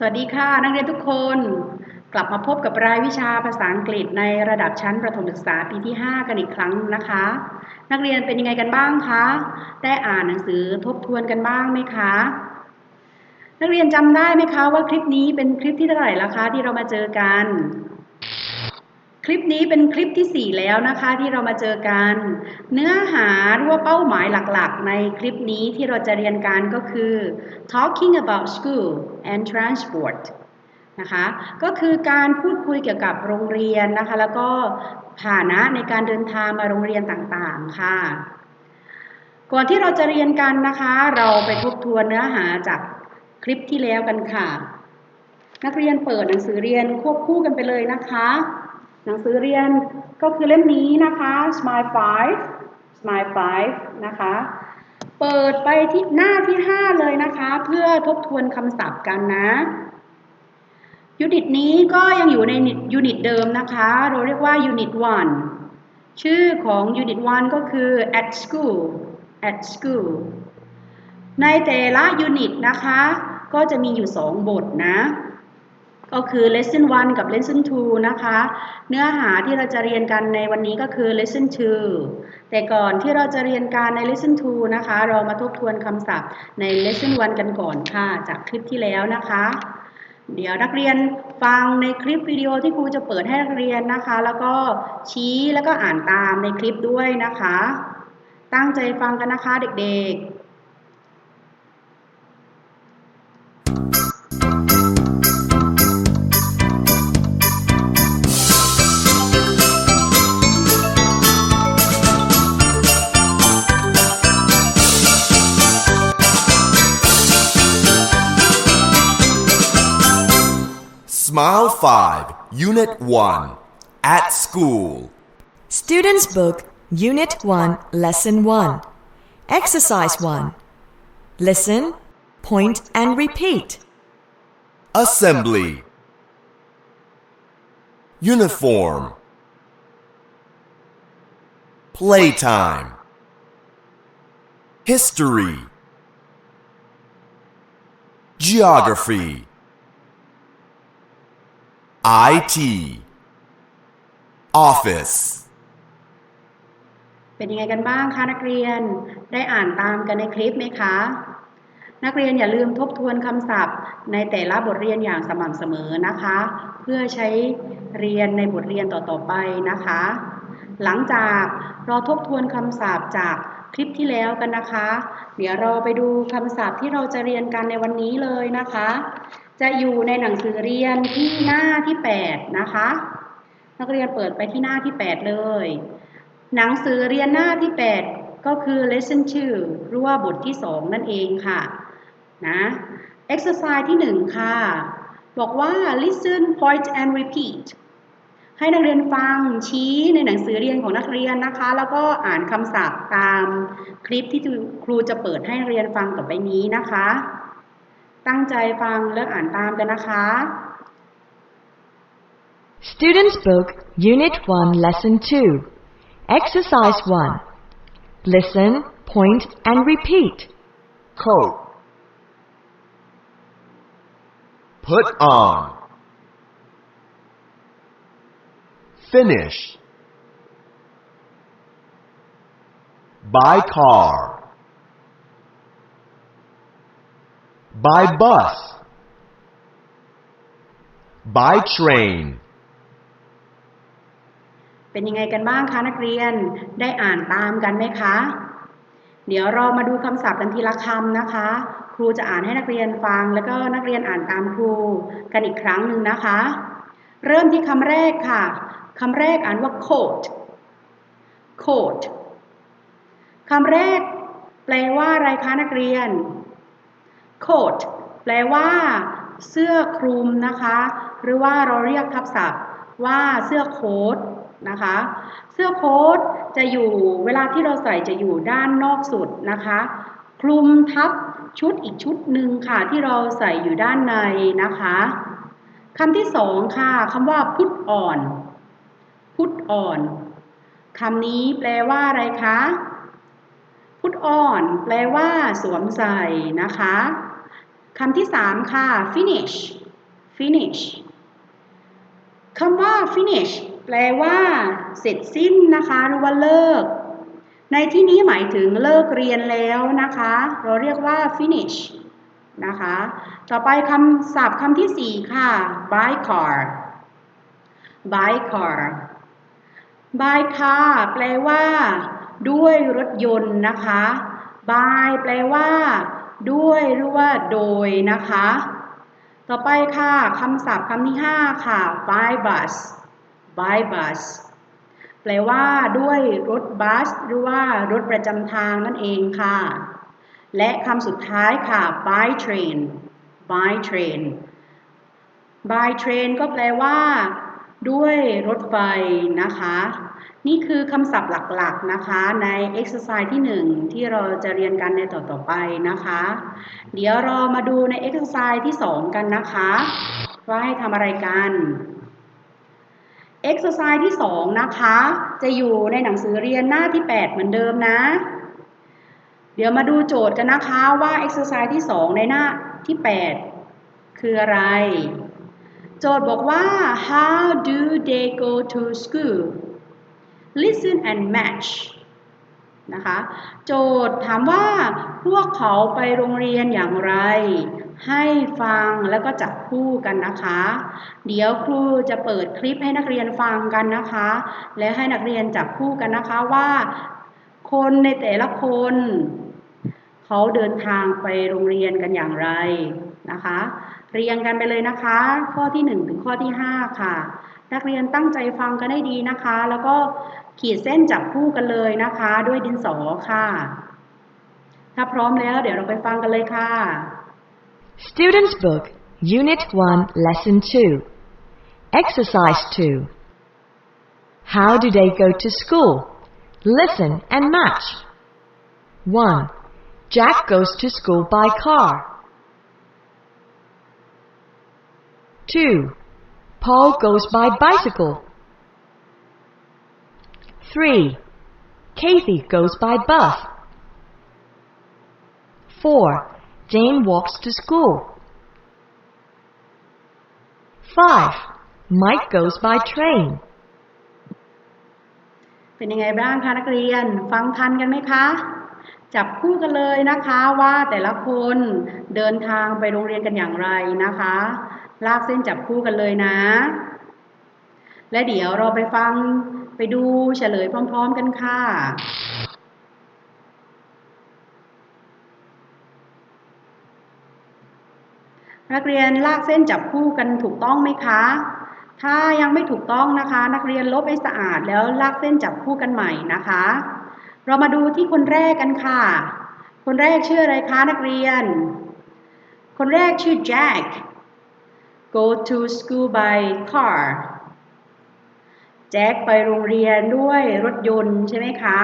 สวัสดีค่ะ นักเรียนทุกคน กลับมาพบกับรายวิชาภาษาอังกฤษในระดับชั้นประถมศึกษาปีที่ 5 กันอีกครั้งนะคะ นักเรียนเป็นยังไงกันบ้างคะ ได้อ่านหนังสือทบทวนกันบ้างไหมคะ นักเรียนจำได้ไหมคะว่าคลิปนี้เป็นคลิปที่เท่าไหร่แล้วคะที่เรามาเจอกัน ลิปนี้เป็นคลิปที่ 4 แล้วนะคะที่เรามาเจอกัน เนื้อหาหรือว่าเป้าหมายหลักๆ ในคลิปนี้ที่เราจะเรียนกันก็คือ talking about school and transport นะคะก็คือการพูดคุยเกี่ยวกับโรงเรียนนะคะแล้วก็ฐานะในการเดินทางมาโรงเรียนต่างๆค่ะ ก่อนที่เราจะเรียนกันนะคะ เราไปทบทวนเนื้อหาจากคลิปที่แล้วกันค่ะ นักเรียนเปิดหนังสือเรียนควบคู่กันไปเลยนะคะ หนังสือเรียนก็คือเล่มนี้นะคะ Smile 5 Smile 5 นะคะ เปิดไปที่หน้าที่ 5 เลยนะคะ เพื่อทบทวนคำศัพท์กันนะ ยูนิตนี้ก็ยังอยู่ในยูนิตเดิมนะคะ เราเรียกว่ายูนิต1ชื่อของยูนิต1ก็คือ at school at school ในแต่ละยูนิตนะคะ ก็จะมีอยู่ 2 บทนะ ก็คือ lesson 1 กับ lesson 2 นะคะ เนื้อหาที่เราจะเรียนกันในวันนี้ก็คือ lesson 2 แต่ก่อนที่เราจะเรียนการใน lesson 2 นะคะ เรามาทบทวนคำศัพท์ใน lesson 1 กันก่อนค่ะ จากคลิปที่แล้วนะคะ เดี๋ยวนักเรียนฟังในคลิปวิดีโอที่ครูจะเปิดให้นักเรียนนะคะ แล้วก็ชี้แล้วก็อ่านตามในคลิปด้วยนะคะ ตั้งใจฟังกันนะคะเด็กๆ Smile 5, Unit 1, at school. Students' Book, Unit 1, Lesson 1. Exercise 1. Listen, point, and repeat. Assembly. Uniform. Playtime. History. Geography. IT. Office. เป็นยังไงกันบ้างคะนักเรียนได้อ่านตามกันในคลิปไหมคะ นักเรียนอย่าลืมทบทวนคำศัพท์ ในแต่ละบทเรียนอย่างสม่ำเสมอนะคะ เพื่อใช้เรียนในบทเรียนต่อๆไปนะคะ หลังจากเราทบทวนคำศัพท์จากคลิปที่แล้วกันนะคะ เดี๋ยวเราไปดูคำศัพท์ที่เราจะเรียนกันในวันนี้เลยนะคะ จะอยู่ในหนังสือเรียนที่หน้าที่ 8 นะคะ นักเรียนเปิดไปที่หน้าที่ 8 เลย หนังสือเรียนหน้าที่ 8 ก็คือ lesson 2หรือว่าบทที่ 2 นั่นเองค่ะนะ exercise ที่ 1 ค่ะ บอกว่า listen point and repeat ให้นักเรียนฟังชี้ในหนังสือเรียนของนักเรียนนะคะ แล้วก็อ่านคำศัพท์ตามคลิปที่ครูจะเปิดให้เรียนฟังต่อไปนี้นะคะ ตั้งใจฟังและอ่านตามกันนะคะ Students' Book, Unit 1, Lesson 2. Exercise 1. Listen, point, and repeat. Coat. Put on. Finish. By car. By bus. By train. เป็นยังไงกันบ้างคะนักเรียนได้อ่านตามกันไหมคะ เดี๋ยวเรามาดูคำศัพท์กันทีละคำนะคะ ครูจะอ่านให้นักเรียนฟัง แล้วก็นักเรียนอ่านตามครูกันอีกครั้งหนึ่งนะคะ เริ่มที่คำแรกค่ะคำแรกอ่านว่า coat coat คำแรกแปลว่าอะไรคะนักเรียน coat แปลว่า เสื้อคลุมนะคะ หรือว่าเราเรียกทับศัพท์ว่าเสื้อโค้ทนะคะ เสื้อโค้ทจะอยู่เวลาที่เราใส่จะอยู่ด้านนอกสุดนะคะ คลุมทับชุดอีกชุดหนึ่งค่ะที่เราใส่อยู่ด้านในนะคะคำที่สองค่ะคำว่า put on put on คำนี้แปลว่าอะไรคะ put on แปลว่า สวมใส่นะคะ คำที่สามค่ะ finish finish คำว่า finish แปลว่า เสร็จสิ้นนะคะหรือว่าเลิก ในที่นี้หมายถึงเลิกเรียนแล้วนะคะ เราเรียกว่า finish นะคะ ต่อไปคำศัพท์คำที่สี่ค่ะ by car by car by car แปลว่า ด้วยรถยนต์นะคะ by แปลว่า ด้วยหรือว่าโดยนะคะ ต่อไปค่ะคำศัพท์คำที่ 5 ค่ะ by bus by bus แปลว่าด้วยรถบัส หรือว่ารถประจำทางนั่นเองค่ะ และคำสุดท้ายค่ะ by train by train by train ก็แปลว่า ด้วยรถไฟนะคะ นี่คือคำศัพท์หลักๆนะคะใน exercise ที่ 1 ที่เราจะเรียนกันในต่อๆไปนะคะ เดี๋ยวเรามาดูใน exercise ที่ 2 กันนะคะว่าให้ทำอะไรกัน exercise ที่ 2 นะคะ จะอยู่ในหนังสือเรียนหน้าที่ 8 เหมือนเดิมนะ เดี๋ยวมาดูโจทย์กันนะคะว่า exercise ที่ 2 ในหน้าที่ 8 คืออะไร โจทย์บอกว่า how do they go to school listen and match นะคะ โจทย์ถามว่าพวกเขาไปโรงเรียนอย่างไร ให้ฟังแล้วก็จับคู่กันนะคะ เดี๋ยวครูจะเปิดคลิปให้นักเรียนฟังกันนะคะ และให้นักเรียนจับคู่กันนะคะว่า คนในแต่ละคน เขาเดินทางไปโรงเรียนกันอย่างไร นะคะ เรียงกันไปเลยนะคะ ข้อที่ 1 ถึงข้อที่ 5 ค่ะ นักเรียนตั้งใจฟังกันให้ดีนะคะ แล้วก็ขีดเส้นจับคู่กันเลยนะคะ ด้วยดินสอค่ะ ถ้าพร้อมแล้วเดี๋ยวเราไปฟังกันเลยค่ะ Student's Book, Unit 1, Lesson 2. Exercise 2. How do they go to school? Listen and match. 1. Jack goes to school by car. 2. Paul goes by bicycle. 3. Kathy goes by bus. 4. Jane walks to school. 5. Mike goes by train. เป็นยังไงบ้างคะนักเรียน ฟังทันกันไหมคะ จับคู่กันเลยนะคะว่าแต่ละคนเดินทางไปโรงเรียนกันอย่างไรนะคะ ลากเส้นจับคู่กันเลยนะ และเดี๋ยวเราไปฟังไปดูเฉลยพร้อม ๆ กันค่ะนักเรียนลากเส้นจับคู่กันถูกต้องไหมคะ ถ้ายังไม่ถูกต้องนะคะ นักเรียนลบให้สะอาดแล้วลากเส้นจับคู่กันใหม่นะคะ เรามาดูที่คนแรกกันค่ะ คนแรกชื่ออะไรคะนักเรียน คนแรกชื่อ Jack go to school by car แจ็คไปโรงเรียนด้วยรถยนต์ใช่ไหมคะ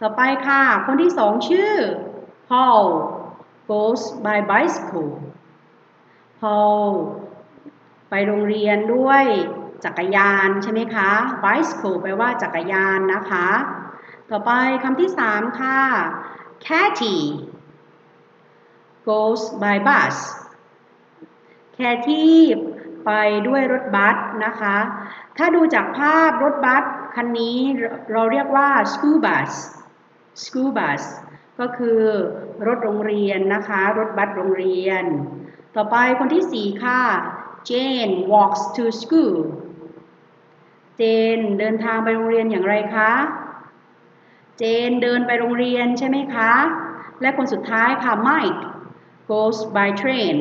ต่อไปค่ะ คนที่สองชื่อ Paul goes by bicycle Paul ไปโรงเรียนด้วยจักรยานใช่ไหมคะ bicycle แปลว่าจักรยานนะคะ ต่อไปคำที่สามค่ะ Cathy goes by bus แคที่ไปด้วยรถบัสนะคะ ถ้าดูจากภาพรถบัสคันนี้เราเรียกว่า school bus school bus ก็คือรถโรงเรียนนะคะ รถบัสโรงเรียน ต่อไปคนที่สี่ค่ะ Jane walks to school เจนเดินทางไปโรงเรียนอย่างไรคะ เจนเดินไปโรงเรียนใช่ไหมคะ และคนสุดท้ายค่ะ Mike goes by train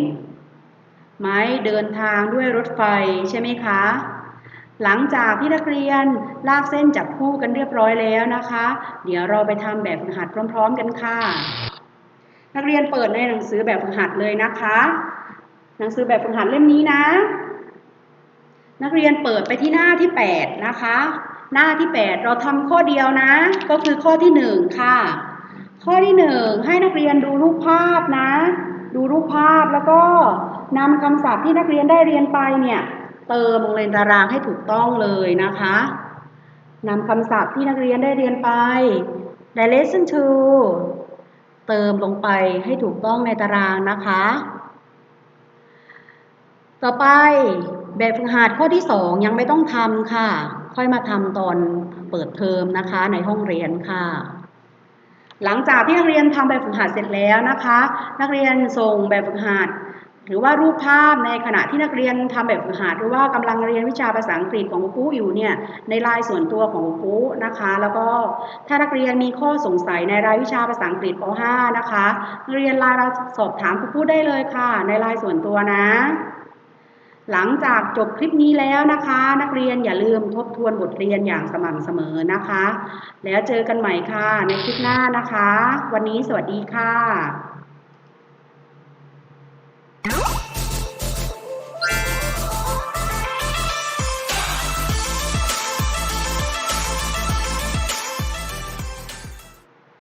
ไม้เดินทางด้วยรถไฟใช่ไหมคะ หลังจากที่นักเรียนลากเส้นจับคู่กันเรียบร้อยแล้วนะคะ เดี๋ยวเราไปทำแบบฝึกหัดพร้อม ๆ กันค่ะ นักเรียนเปิดในหนังสือแบบฝึกหัดเลยนะคะ หนังสือแบบฝึกหัดเล่มนี้นะ นักเรียนเปิดไปที่หน้าที่ 8 นะคะ หน้าที่ 8 เราทำข้อเดียวนะ ก็คือข้อที่ 1 ค่ะ ข้อที่ 1 ให้นักเรียนดูรูปภาพนะ ดูรูปภาพแล้วก็ นำคำศัพท์ที่นักเรียนได้เรียนไปเนี่ยเติมลงในตารางให้ถูกต้องเลยนะคะนำคำศัพท์ที่นักเรียนได้เรียนไปใน lesson 2เติมลงไปให้ถูกต้องในตารางนะคะ ต่อไปแบบฝึกหัดข้อที่สองยังไม่ต้องทำค่ะ ค่อยมาทำตอนเปิดเทอมนะคะในห้องเรียนค่ะ หลังจากที่นักเรียนทำแบบฝึกหัดเสร็จแล้วนะคะ นักเรียนส่งแบบฝึกหัด หรือว่ารูปภาพในขณะที่นักเรียนทำแบบฝึกหัดหรือว่ากำลังเรียนวิชาภาษาอังกฤษของครูอยู่เนี่ยในลน์ส่วนตัวของครูนะคะ แล้วก็ถ้านักเรียนมีข้อสงสัยในรายวิชาภาษาอังกฤษป .5 นะคะนักเรียนไลน์มาสอบถามครูได้เลยค่ะ ในลน์ส่วนตัวนะ หลังจากจบคลิปนี้แล้วนะคะ นักเรียนอย่าลืมทบทวนบทเรียนอย่างสม่ำเสมอนะคะ แล้วเจอกันใหม่ค่ะในคลิปหน้านะคะ วันนี้สวัสดีค่ะ